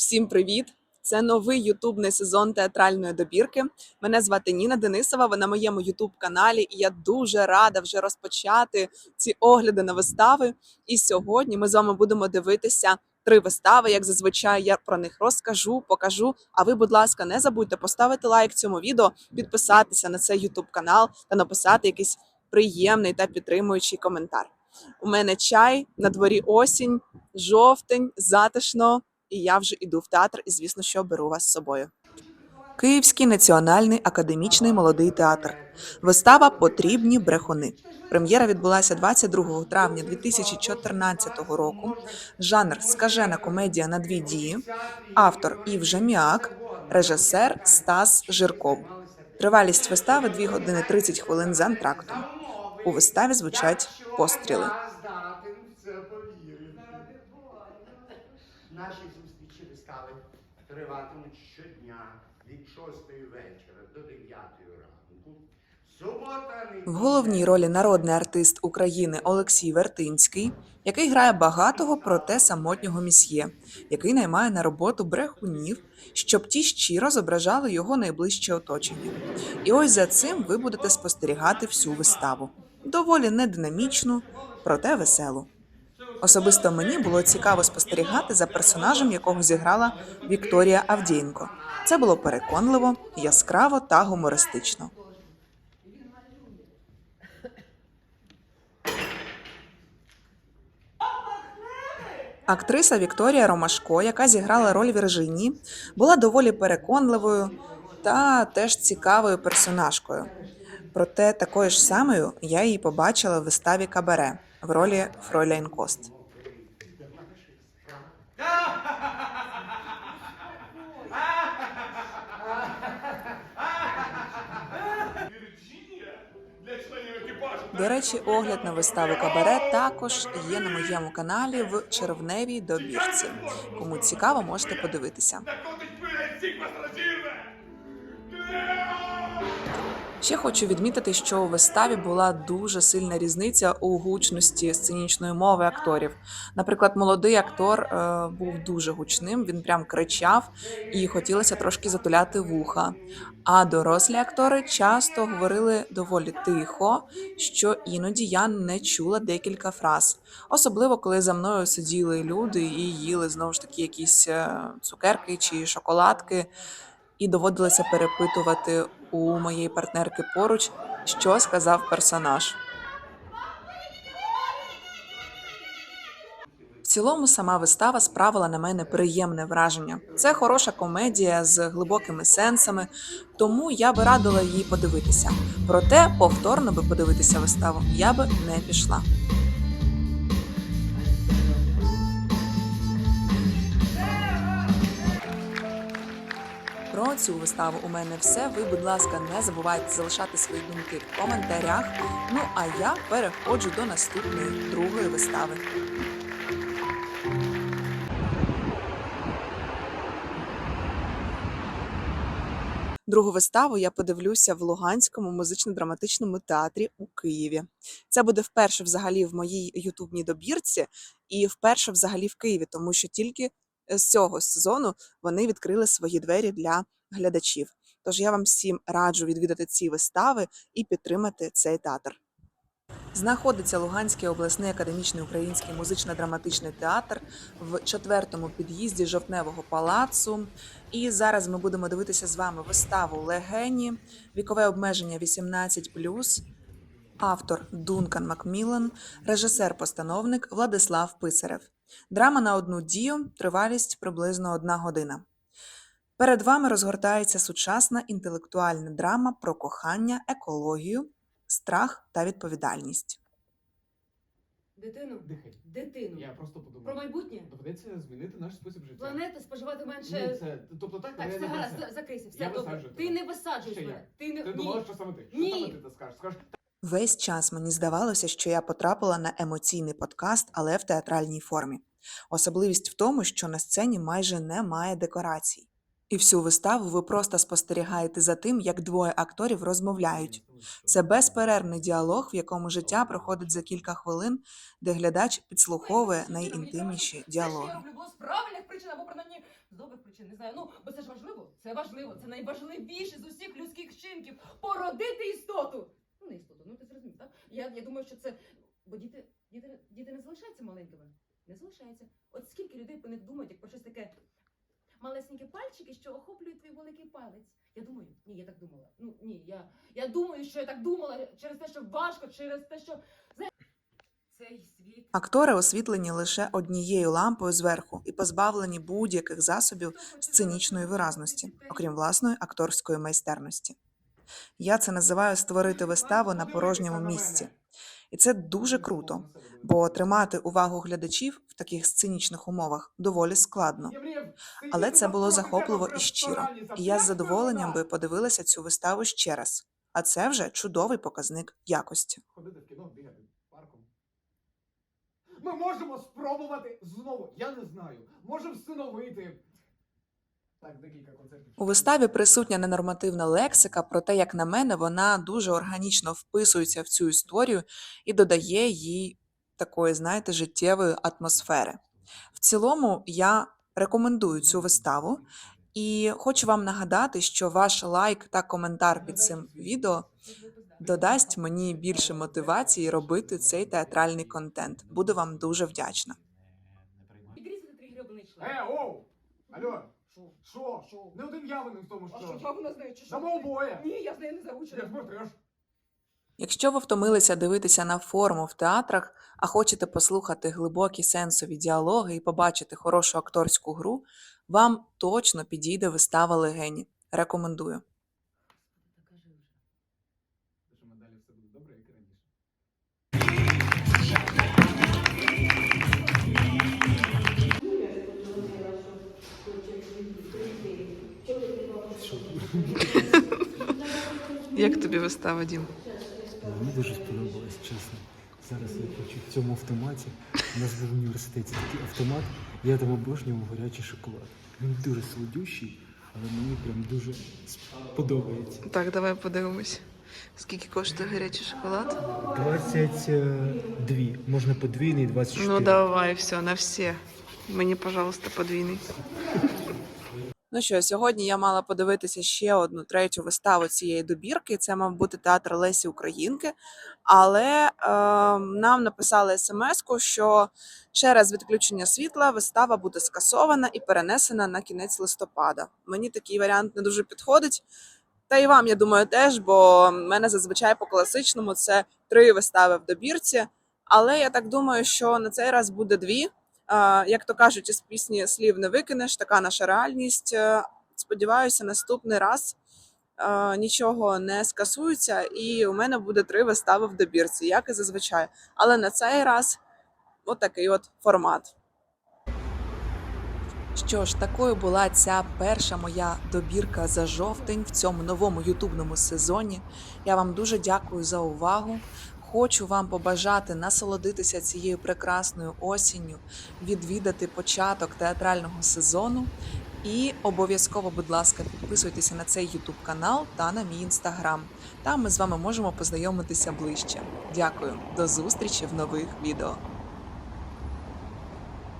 Всім привіт! Це новий ютубний сезон театральної добірки. Мене звати Ніна Денисова. Ви на моєму ютуб каналі, і я дуже рада вже розпочати ці огляди на вистави. І сьогодні ми з вами будемо дивитися три вистави. Як зазвичай я про них розкажу, покажу. А ви, будь ласка, не забудьте поставити лайк цьому відео, підписатися на цей ютуб канал та написати якийсь приємний та підтримуючий коментар. У мене чай на дворі осінь, жовтень, затишно і я вже іду в театр, і звісно, що беру вас з собою. Київський національний академічний молодий театр. Вистава Потрібні брехуни. Прем'єра відбулася 22 травня 2014 року. Жанр скажена комедія на дві дії. Автор Ів Жаміак, режисер Стас Жирков. Тривалість вистави 2 години 30 хвилин за антрактом. У виставі звучать постріли. В головній ролі народний артист України Олексій Вертинський, який грає багатого, проте самотнього місьє, який наймає на роботу брехунів, щоб ті щиро зображали його найближче оточення. І ось за цим ви будете спостерігати всю виставу. Доволі нединамічну, проте веселу. Особисто мені було цікаво спостерігати за персонажем, якого зіграла Вікторія Авдієнко. Це було переконливо, яскраво та гумористично. Актриса Вікторія Ромашко, яка зіграла роль Віржині, була доволі переконливою та теж цікавою персонажкою. Проте такою ж самою я її побачила в виставі Кабаре в ролі Фройляйн Кост. До речі, огляд на виставу Кабаре також є на моєму каналі в червневій добірці. Кому цікаво, можете подивитися. Ще хочу відмітити, що у виставі була дуже сильна різниця у гучності сценічної мови акторів. Наприклад, молодий актор е, був дуже гучним, він прям кричав і хотілося трошки затуляти вуха. А дорослі актори часто говорили доволі тихо, що іноді я не чула декілька фраз. Особливо коли за мною сиділи люди і їли знову ж таки якісь е, цукерки чи шоколадки і доводилося перепитувати у моєї партнерки поруч, що сказав персонаж. В цілому сама вистава справила на мене приємне враження. Це хороша комедія з глибокими сенсами, тому я би радила її подивитися. Проте повторно би подивитися виставу я би не пішла. Про цю виставу у мене все. Ви, будь ласка, не забувайте залишати свої думки в коментарях. Ну а я переходжу до наступної другої вистави. Другу виставу я подивлюся в Луганському музично-драматичному театрі у Києві. Це буде вперше взагалі в моїй ютубній добірці і вперше взагалі в Києві, тому що тільки з цього сезону вони відкрили свої двері для глядачів. Тож я вам всім раджу відвідати ці вистави і підтримати цей театр. Знаходиться Луганський обласний академічний український музично-драматичний театр в четвертому під'їзді жовтневого палацу. І зараз ми будемо дивитися з вами виставу Легені, вікове обмеження 18+, автор Дункан Макміллан, режисер-постановник Владислав Писарев. Драма на одну дію, тривалість приблизно одна година. Перед вами розгортається сучасна інтелектуальна драма про кохання, екологію, страх та відповідальність. Дитину, Дихай. дитину. Я просто подумав. Про майбутнє. Доведеться змінити наш спосіб життя. Планета споживати Ні, менше. це, тобто так, Так, але все не гаразд, це. за- закрийся, все Я добре. висаджую Ти тебе. не висаджуєш Ще мене. Ти не Ти ні. думала, що саме ти? Що Ні. саме ти це скажеш? Скажеш, Весь час мені здавалося, що я потрапила на емоційний подкаст, але в театральній формі. Особливість в тому, що на сцені майже немає декорацій. І всю виставу ви просто спостерігаєте за тим, як двоє акторів розмовляють. Це безперервний діалог, в якому життя проходить за кілька хвилин, де глядач підслуховує найінтимніші діалоги. з правильних причин або принаймні з добрих причин, не знаю. Ну, бо це ж важливо. Це важливо. Це найважливіше з усіх людських вчинків. Породити істоту. Не істоту, ну ти зрозумів, так? Я, я думаю, що це. Бо діти, діти, діти не залишаються маленькими. Не залишаються. От скільки людей про них думають, як про щось таке малесенькі пальчики, що охоплюють твій великий палець. Я думаю, ні, я так думала. Ну ні, я, я думаю, що я так думала через те, що важко, через те, що цей світ. Актори освітлені лише однією лампою зверху і позбавлені будь-яких засобів сценічної виразності, окрім власної акторської майстерності. Я це називаю створити виставу на порожньому місці. І це дуже круто, бо тримати увагу глядачів в таких сценічних умовах доволі складно. Але це було захопливо і щиро, і я з задоволенням би подивилася цю виставу ще раз. А це вже чудовий показник якості. Ходити в кіно, бігати парком. Ми можемо спробувати знову. Я не знаю. Можемо всиновити. У виставі присутня ненормативна лексика, проте, як на мене, вона дуже органічно вписується в цю історію і додає їй такої, знаєте, життєвої атмосфери. В цілому я рекомендую цю виставу і хочу вам нагадати, що ваш лайк та коментар під цим відео додасть мені більше мотивації робити цей театральний контент. Буду вам дуже вдячна. Е, оу! Алло, Що? що? Що? Не один я винен в тому, А що, що. я вона знаю, чи що? Дамо обоє. Ні, я з нею не заручена. Як смотриш? Якщо ви втомилися дивитися на форму в театрах, а хочете послухати глибокі сенсові діалоги і побачити хорошу акторську гру, вам точно підійде вистава легені. Рекомендую. Як тобі вистава, Дім? Мені дуже сподобалось, чесно. Зараз я хочу в цьому автоматі. У нас був в університеті такий автомат. Я там обожнював гарячий шоколад. Він дуже солодющий, але мені прям дуже подобається. Так, давай подивимось. Скільки коштує гарячий шоколад? 22. Можна подвійний, 24. Ну давай, все, на всі. Мені, пожалуйста, подвійний. Ну що, сьогодні я мала подивитися ще одну третю виставу цієї добірки. Це мав бути театр Лесі Українки. Але е, нам написали смс-ку, що через відключення світла вистава буде скасована і перенесена на кінець листопада. Мені такий варіант не дуже підходить. Та і вам, я думаю, теж, бо в мене зазвичай по класичному це три вистави в добірці. Але я так думаю, що на цей раз буде дві. Як то кажуть, із пісні слів не викинеш, така наша реальність. Е, Сподіваюся, наступний раз е, нічого не скасується, і у мене буде три вистави в добірці, як і зазвичай. Але на цей раз отакий от формат. Що ж, такою була ця перша моя добірка за жовтень в цьому новому ютубному сезоні. Я вам дуже дякую за увагу. Хочу вам побажати насолодитися цією прекрасною осінню, відвідати початок театрального сезону. І обов'язково, будь ласка, підписуйтеся на цей YouTube канал та на мій інстаграм. Там ми з вами можемо познайомитися ближче. Дякую, до зустрічі в нових відео.